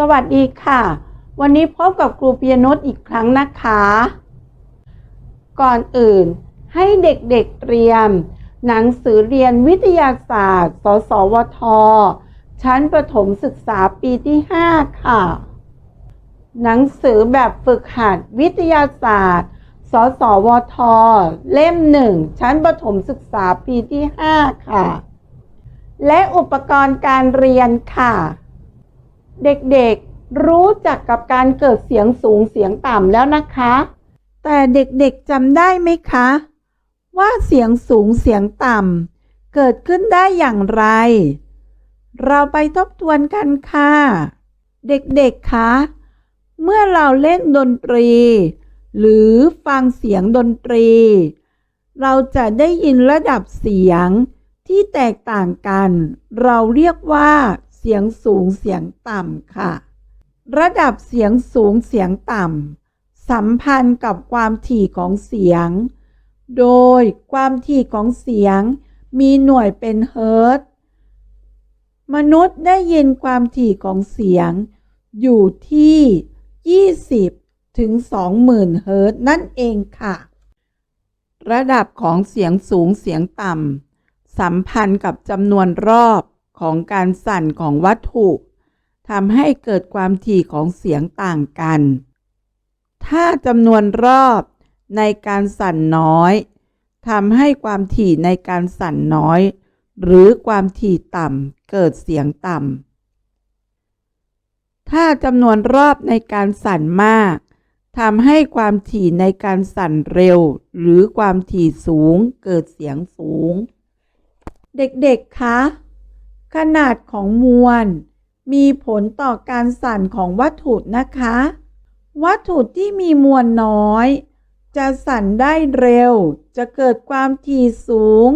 สวัสดีค่ะ วันนี้พบกับครูปียนุชอีกครั้งนะคะ ก่อนอื่นให้เด็กๆเเรียนหนังสือเรียนวิทยาศาสตร์ สสวท ชั้นประถมศึกษาปีที่ 5 ค่ะ หนังสือแบบฝึกหัดวิทยาศาสตร์ สสวท เล่มหนึ่งชั้นประถมศึกษาปีที่ 5 ค่ะ และอุปกรณ์การเรียนค่ะ เด็กๆรู้จักกับการเกิดเสียงสูงเสียงต่ำแล้วนะคะ แต่เด็กๆจำได้ไหมคะ ว่าเสียงสูงเสียงต่ำเกิดขึ้นได้อย่างไร เราไปทบทวนกันค่ะ เด็กๆคะเมื่อเราเล่นดนตรี หรือฟังเสียงดนตรี เราจะได้ยินระดับเสียงที่แตกต่างกัน เราเรียกว่า สียงสูงเสียงต่ำค่ะ ระดับเสียงสูงเสียงต่ำสัมพันธ์กับความถี่ของเสียง โดยความถี่ของเสียงมีหน่วยเป็นเฮิร์ตมนุษย์ได้ยินความถี่ของเสียง อยู่ที่ 20 ถึง 20,000 เฮิร์ตนั่นเองค่ะ ระดับของเสียงสูงเสียงต่ำสัมพันธ์กับจำนวนรอบ ของการสั่นของวัตถุทำให้เกิดความถี่ของเสียงต่างกัน ถ้าจำนวนรอบในการสั่นน้อยทำให้ความถี่ในการสั่นน้อย หรือความถี่ต่ำเกิดเสียงต่ำ ถ้าจำนวนรอบในการสั่นมากทำให้ความถี่ในการสั่นเร็ว หรือความถี่สูงเกิดเสียงสูง เด็กๆ คะ ขนาดของมวล มีผลต่อการสั่นของวัตถุนะคะ วัตถุที่มีมวลน้อย จะสั่นได้เร็ว จะเกิดความถี่สูง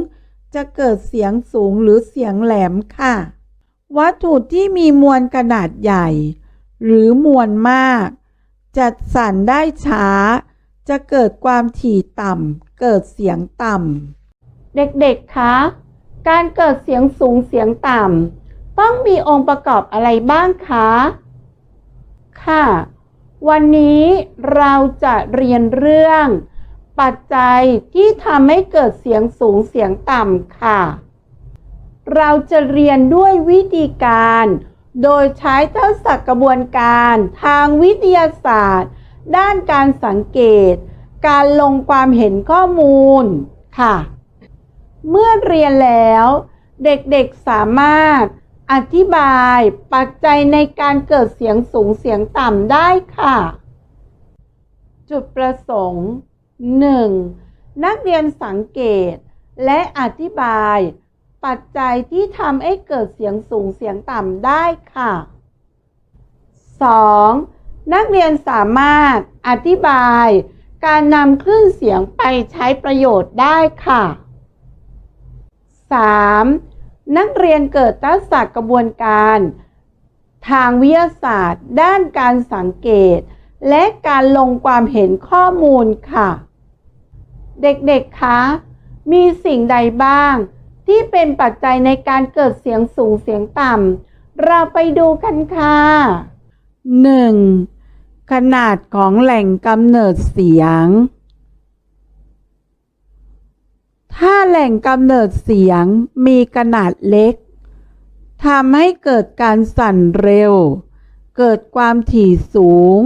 จะเกิดเสียงสูงหรือเสียงแหลมค่ะ วัตถุที่มีมวลขนาดใหญ่ หรือมวลมาก จะสั่นได้ช้า จะเกิดความถี่ต่ำ เกิดเสียงต่ำ เด็กๆ คะ การเกิดเสียงสูงเสียงต่ำต้องมีองค์ประกอบอะไรบ้างคะ ค่ะ วันนี้เราจะเรียนเรื่อง ปัจจัยที่ทำให้เกิดเสียงสูงเสียงต่ำค่ะ เราจะเรียนด้วยวิธีการ โดยใช้ทักษะกระบวนการทางวิทยาศาสตร์ ด้านการสังเกต การลงความเห็นข้อมูลค่ะ เมื่อเรียนแล้ว เด็กๆสามารถอธิบายปัจจัยในการเกิดเสียงสูงเสียงต่ำได้ค่ะ จุดประสงค์ 1. นักเรียนสังเกตและอธิบาย ปัจจัยที่ทำให้เกิดเสียงสูงเสียงต่ำได้ค่ะ 2. นักเรียนสามารถอธิบาย การนำคลื่นเสียงไปใช้ประโยชน์ได้ค่ะ 3. นักเรียนเกิดทักษะกระบวนการ ทางวิทยาศาสตร์ ด้านการสังเกต และการลงความเห็นข้อมูลค่ะ เด็กๆคะมีสิ่งใดบ้าง ที่เป็นปัจจัยในการเกิดเสียงสูงเสียงต่ำเราไปดูกันค่ะ 1. ขนาดของแหล่งกำเนิดเสียง ถ้าแหล่งกำเนิดเสียงมีขนาดเล็กทำให้เกิดการสั่นเร็ว เกิดความถี่สูง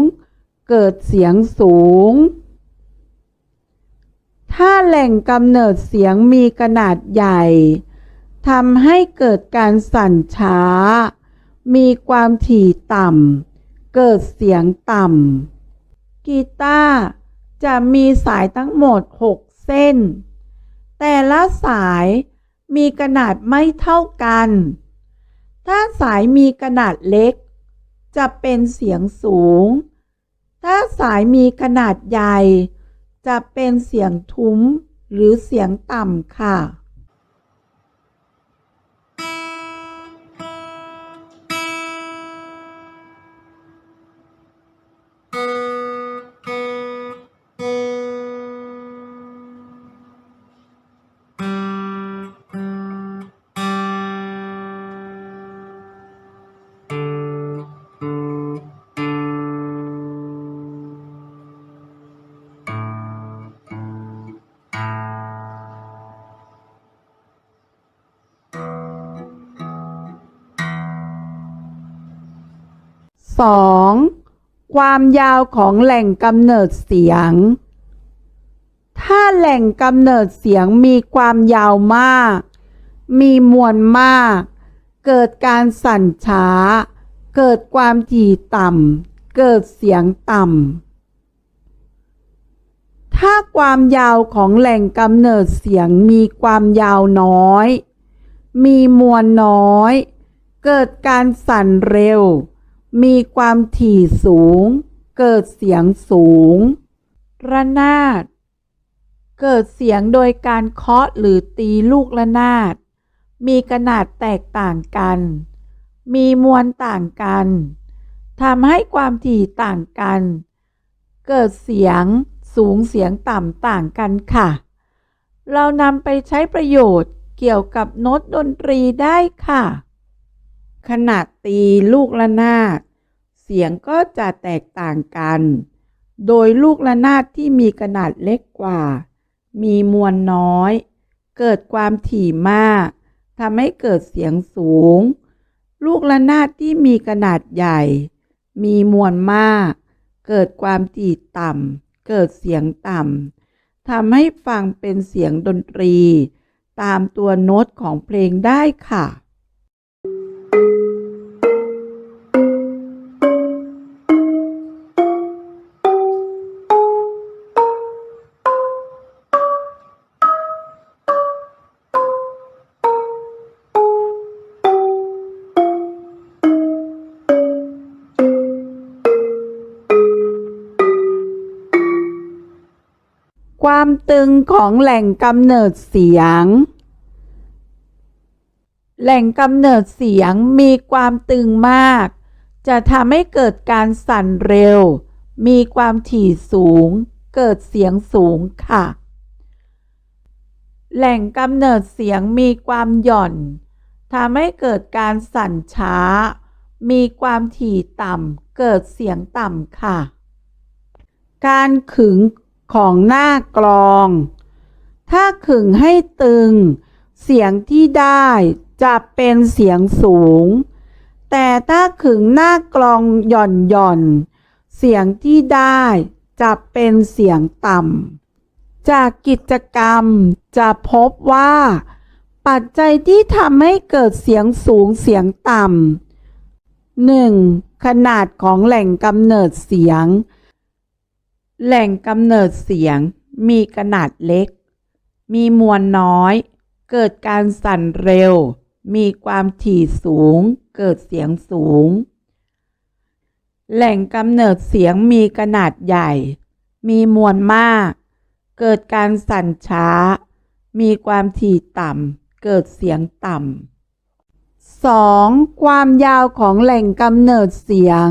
เกิดเสียงสูง ถ้าแหล่งกำเนิดเสียงมีขนาดใหญ่ทำให้เกิดการสั่นช้า มีความถี่ต่ำ เกิดเสียงต่ำ กีตาร์จะมีสายทั้งหมด 6 เส้น แต่ละสายมีขนาดไม่เท่ากัน ถ้าสายมีขนาดเล็ก จะเป็นเสียงสูง ถ้าสายมีขนาดใหญ่ จะเป็นเสียงทุ้มหรือเสียงต่ำค่ะ 2. ความยาวของแหล่งกำเนิดเสียง ถ้าแหล่งกำเนิดเสียงมีความยาวมาก มีมวลมาก เกิดการสั่นช้า เกิดความถี่ต่ำ เกิดเสียงต่ำ ถ้าความยาวของแหล่งกำเนิดเสียงมีความยาวน้อย มีมวลน้อย เกิดการสั่นเร็ว มีความถี่สูง เกิดเสียงสูง ระนาด เกิดเสียงโดยการเคาะหรือตีลูกระนาด มีขนาดแตกต่างกัน มีมวลต่างกันทำให้ความถี่ต่างกัน เกิดเสียงสูงเสียงต่ำต่างกันค่ะ เรานำไปใช้ประโยชน์เกี่ยวกับโน้ตดนตรีได้ค่ะ ขนาดตีลูกระนาด เสียงก็จะแตกต่างกัน โดยลูกระนาดที่มีขนาดเล็กกว่า มีมวลน้อย เกิดความถี่มากทำให้เกิดเสียงสูง ลูกระนาดที่มีขนาดใหญ่ มีมวลมาก เกิดความถี่ต่ำ เกิดเสียงต่ำ ทำให้ฟังเป็นเสียงดนตรี ตามตัวโน้ตของเพลงได้ค่ะ ความตึงของแหล่งกำเนิดเสียง แหล่งกำเนิดเสียงมีความตึงมาก จะทำให้เกิดการสั่นเร็ว มีความถี่สูง เกิดเสียงสูงค่ะ แหล่งกำเนิดเสียงมีความหย่อนทำให้เกิดการสั่นช้า มีความถี่ต่ำ เกิดเสียงต่ำค่ะ การขึง ของหน้ากลอง ถ้าขึงให้ตึง เสียงที่ได้จะเป็นเสียงสูง แต่ถ้าขึงหน้ากลองหย่อนหย่อนเสียงที่ได้จะเป็นเสียงต่ำ จากกิจกรรมจะพบว่า ปัจจัยที่ทำให้เกิดเสียงสูงเสียงต่ำ 1. ขนาดของแหล่งกำเนิดเสียง แหล่งกำเนิดเสียงมีขนาดเล็ก มีมวลน้อย เกิดการสั่นเร็ว มีความถี่สูง เกิดเสียงสูง แหล่งกำเนิดเสียงมีขนาดใหญ่ มีมวลมาก เกิดการสั่นช้า มีความถี่ต่ำ เกิดเสียงต่ำ 2. ความยาวของแหล่งกำเนิดเสียง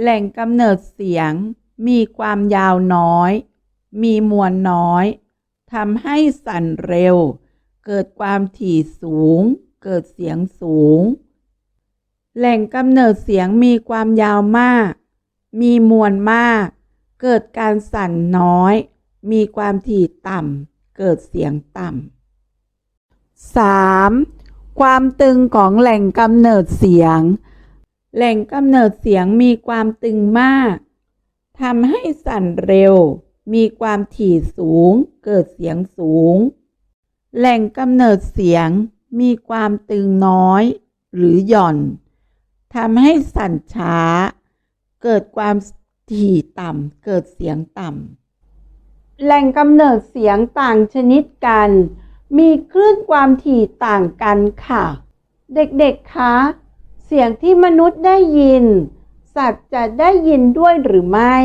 แหล่งกำเนิดเสียง มีความยาวน้อย มีมวลน้อยทำให้สั่นเร็ว เกิดความถี่สูง เกิดเสียงสูง แหล่งกำเนิดเสียงมีความยาวมาก มีมวลมาก เกิดการสั่นน้อย มีความถี่ต่ำ เกิดเสียงต่ำ 3. ความตึงของแหล่งกำเนิดเสียง แหล่งกำเนิดเสียงมีความตึงมาก ทำให้สั่นเร็ว มีความถี่สูง เกิดเสียงสูง แหล่งกำเนิดเสียง มีความตึงน้อย หรือหย่อนทำให้สั่นช้า เกิดความถี่ต่ำ เกิดเสียงต่ำ แหล่งกำเนิดเสียงต่างชนิดกัน มีคลื่นความถี่ต่างกันค่ะ เด็กๆ คะ เสียงที่มนุษย์ได้ยิน สัตว์จะได้ยินด้วยหรือไม่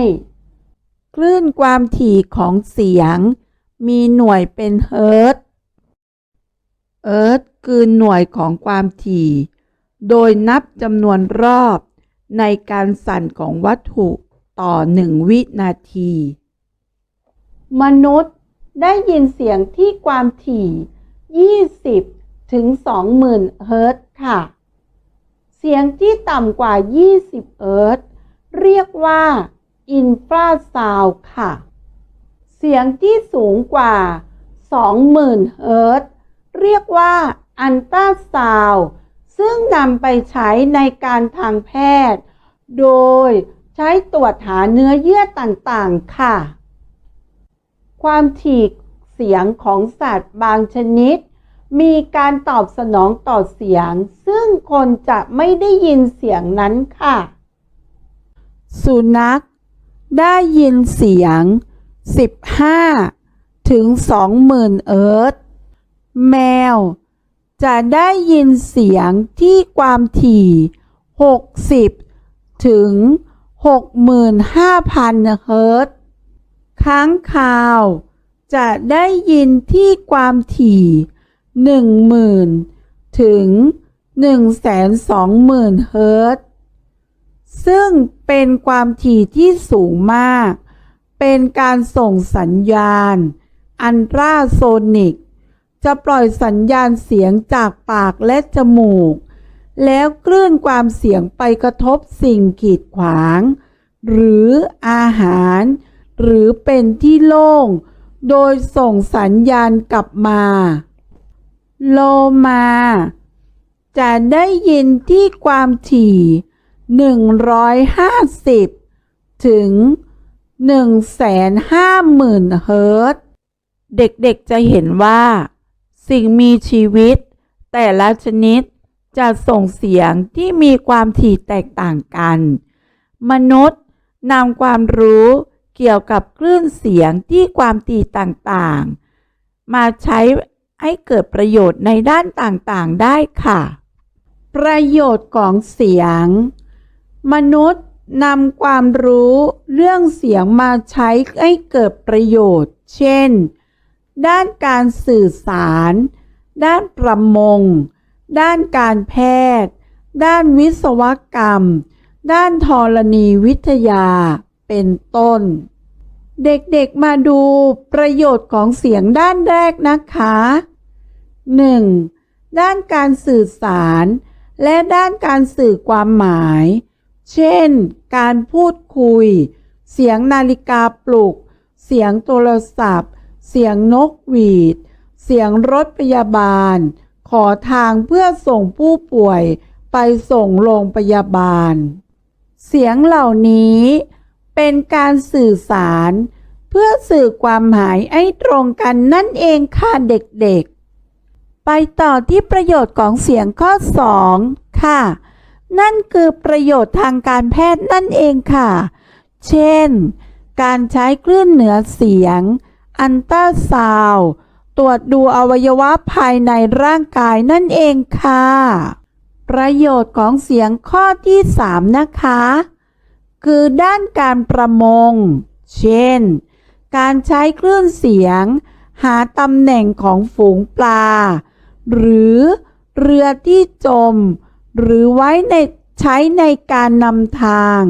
คลื่นความถี่ของเสียง มีหน่วยเป็นเฮิร์ตเอิร์ธคือหน่วยของความถี่ โดยนับจำนวนรอบในการสั่นของวัตถุต่อหนึ่งวินาที มนุษย์ได้ยินเสียงที่ความถี่ 20 ถึง 20,000 เฮิร์ตซ์ค่ะ สียงที่ต่ำกว่า 20เฮิรตซ์เรียกว่าอินฟราซาวค่ะ เสียงที่สูงกว่า 20,000 เฮิรตซ์เรียกว่าอันตราซาวซึ่งนำไปใช้ในการทางแพทย์ โดยใช้ตรวจหาเนื้อเยื่อต่างๆ ค่ะ ความถี่เสียงของสัตว์บางชนิด มีการตอบสนองต่อเสียง ซึ่งคนจะไม่ได้ยินเสียงนั้นค่ะ สุนัข ได้ยินเสียง 15 ถึง 20,000 เอิร์ธแมว จะได้ยินเสียงที่ความถี่ 60 ถึง 65,000 เฮิร์ตค้างคาว จะได้ยินที่ความถี่ 10,000 ถึง 120,000 เฮิรตซ์ ซึ่งเป็นความถี่ที่สูงมาก เป็นการส่งสัญญาณ อันตราโซนิก จะปล่อยสัญญาณเสียงจากปากและจมูก แล้วคลื่นความเสียงไปกระทบสิ่งกีดขวาง หรืออาหาร หรือเป็นที่โล่ง โดยส่งสัญญาณกลับมา โลมา จะได้ยินที่ความถี่ 150 ถึง 150,000 เฮิรตซ์เด็กๆจะเห็นว่า สิ่งมีชีวิต แต่ละชนิดจะส่งเสียงที่มีความถี่แตกต่างกัน มนุษย์นำความรู้เกี่ยวกับคลื่นเสียงที่ความถี่ต่างๆ มาใช้ ให้เกิดประโยชน์ในด้านต่างๆได้ค่ะ ประโยชน์ของเสียง มนุษย์นำความรู้เรื่องเสียงมาใช้ให้เกิดประโยชน์ เช่น ด้านการสื่อสาร ด้านประมง ด้านการแพทย์ ด้านวิศวกรรม ด้านธรณีวิทยา เป็นต้น เด็กๆมาดูประโยชน์ของเสียงด้านแรกนะคะ 1. ด้านการสื่อสาร และด้านการสื่อความหมาย เช่น การพูดคุย เสียงนาฬิกาปลุก เสียงโทรศัพท์ เสียงนกหวีด เสียงรถพยาบาล ขอทางเพื่อส่งผู้ป่วยไปส่งโรงพยาบาล เสียงเหล่านี้ เป็นการสื่อสาร เพื่อสื่อความหมายให้ตรงกันนั่นเองค่ะเด็กๆ ไปต่อที่ประโยชน์ของเสียงข้อ 2 ค่ะ นั่นคือประโยชน์ทางการแพทย์นั่นเองค่ะ เช่น การใช้คลื่นเหนือเสียง อันตราซาวตรวจดูอวัยวะภายในร่างกายนั่นเองค่ะ ประโยชน์ของเสียงข้อที่ 3 นะคะ คือด้านการประมง เช่น การใช้คลื่นเสียง หาตำแหน่งของฝูงปลา หรือเรือที่จม หรือไว้ในใช้ในการนำทาง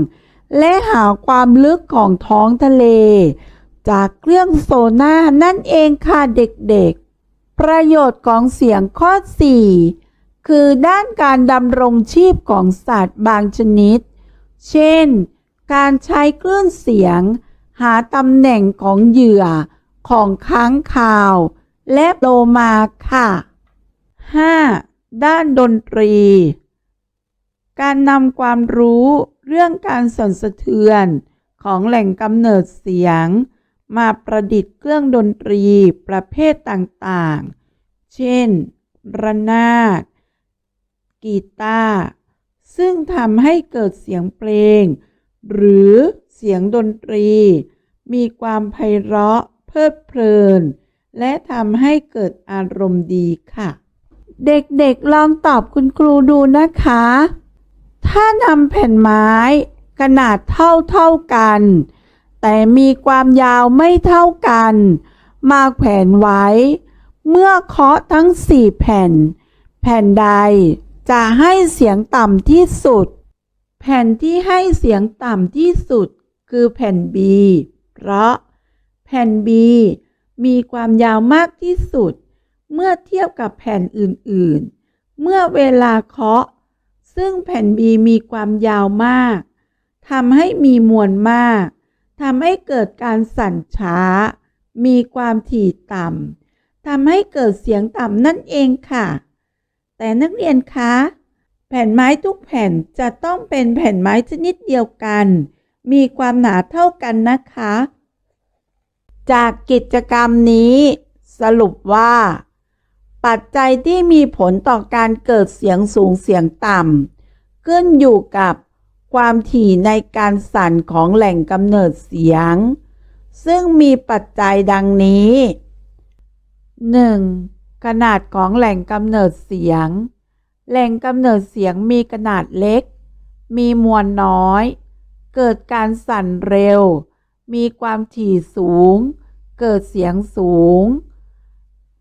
และหาความลึกของท้องทะเล จากเครื่องโซน่านั่นเองค่ะเด็กๆ ประโยชน์ของเสียงข้อ 4 คือด้านการดำรงชีพของสัตว์บางชนิด เช่น การใช้คลื่นเสียง หาตำแหน่งของเหยื่อของค้างคาว และโลมาค่ะ 5. ด้านดนตรี การนำความรู้เรื่องการสั่นสะเทือนของแหล่งกำเนิดเสียง มาประดิษฐ์เครื่องดนตรีประเภทต่างๆ เช่น ระนาด กีตาร์ ซึ่งทำให้เกิดเสียงเพลง หรือเสียงดนตรี มีความไพเราะ เพลิดเพลิน และทำให้เกิดอารมณ์ดีค่ะ เด็กๆลองตอบคุณครูดูนะคะ ถ้านำแผ่นไม้ขนาดเท่าเท่าๆกัน แต่มีความยาวไม่เท่ากัน มาแขวนไว้ เมื่อเคาะทั้งสี่แผ่น แผ่นใดจะให้เสียงต่ำที่สุด แผ่นที่ให้เสียงต่ำที่สุดคือแผ่น B เพราะแผ่น B มีความยาวมากที่สุด เมื่อเทียบกับแผ่นอื่นๆ เมื่อเวลาเคาะ ซึ่งแผ่น B มีความยาวมากทำให้มีมวลมากทำให้เกิดการสั่นช้า มีความถี่ต่ำทำให้เกิดเสียงต่ำนั่นเองค่ะ แต่นักเรียนคะ แผ่นไม้ทุกแผ่นจะต้องเป็นแผ่นไม้ชนิดเดียวกัน มีความหนาเท่ากันนะคะ จากกิจกรรมนี้ สรุปว่า ปัจจัยที่มีผลต่อการเกิดเสียงสูงเสียงต่ำขึ้นอยู่กับความถี่ในการสั่นของแหล่งกำเนิดเสียง ซึ่งมีปัจจัยดังนี้ 1. ขนาดของแหล่งกำเนิดเสียง แหล่งกำเนิดเสียงมีขนาดเล็ก มีมวลน้อย เกิดการสั่นเร็ว มีความถี่สูง เกิดเสียงสูง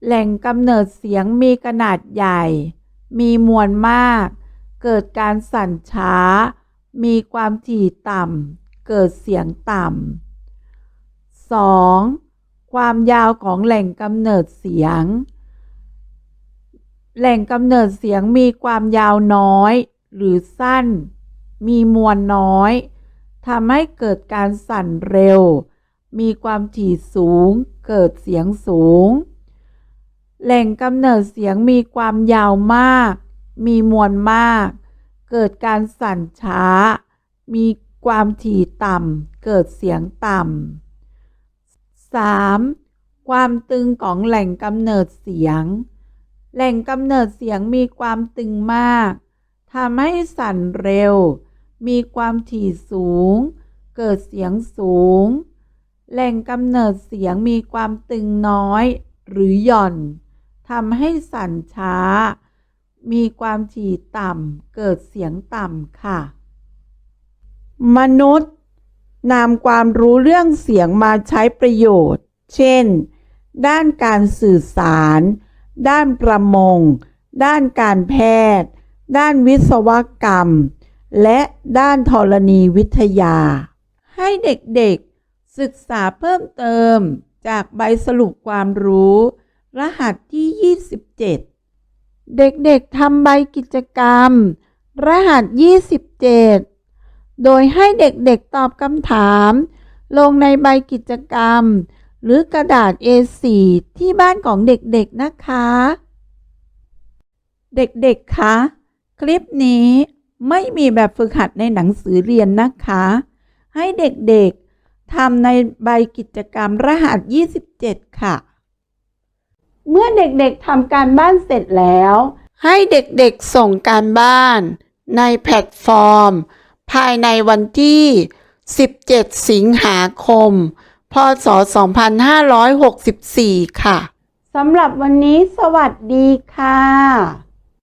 แหล่งกำเนิดเสียงมีขนาดใหญ่ มีมวลมาก เกิดการสั่นช้า มีความถี่ต่ำ เกิดเสียงต่ำ 2. ความยาวของแหล่งกำเนิดเสียง แหล่งกำเนิดเสียงมีความยาวน้อย หรือสั้น มีมวลน้อยทำให้เกิดการสั่นเร็ว มีความถี่สูง เกิดเสียงสูง แหล่งกำเนิดเสียงมีความยาวมาก มีมวลมาก เกิดการสั่นช้า มีความถี่ต่ำ เกิดเสียงต่ำ 3. ความตึงของแหล่งกำเนิดเสียง แหล่งกำเนิดเสียงมีความตึงมากทำให้สั่นเร็ว มีความถี่สูง เกิดเสียงสูง แหล่งกำเนิดเสียงมีความตึงน้อย หรือหย่อนทำให้สั่นช้า มีความถี่ต่ำ เกิดเสียงต่ำค่ะ มนุษย์นำความรู้เรื่องเสียงมาใช้ประโยชน์ เช่น ด้านการสื่อสาร ด้านประมง ด้านการแพทย์ ด้านวิศวกรรม และด้านธรณีวิทยา ให้เด็กๆ ศึกษาเพิ่มเติมจากใบสรุปความรู้ รหัสที่ 27 เด็กๆทำใบกิจกรรม รหัส 27 โดยให้เด็กๆตอบคำถาม ลงในใบกิจกรรม หรือกระดาษ A4 ที่บ้านของเด็กๆนะคะ เด็กๆคะคลิปนี้ไม่มีแบบฝึกหัดในหนังสือเรียนนะคะ ให้เด็กๆทำในใบกิจกรรมรหัส 27 ค่ะ เมื่อเด็กๆทำการบ้านเสร็จแล้ว ให้เด็กๆส่งการบ้าน ในแพลตฟอร์ม ภายในวันที่ 17 สิงหาคม พศ 2564 ค่ะ สำหรับวันนี้สวัสดีค่ะ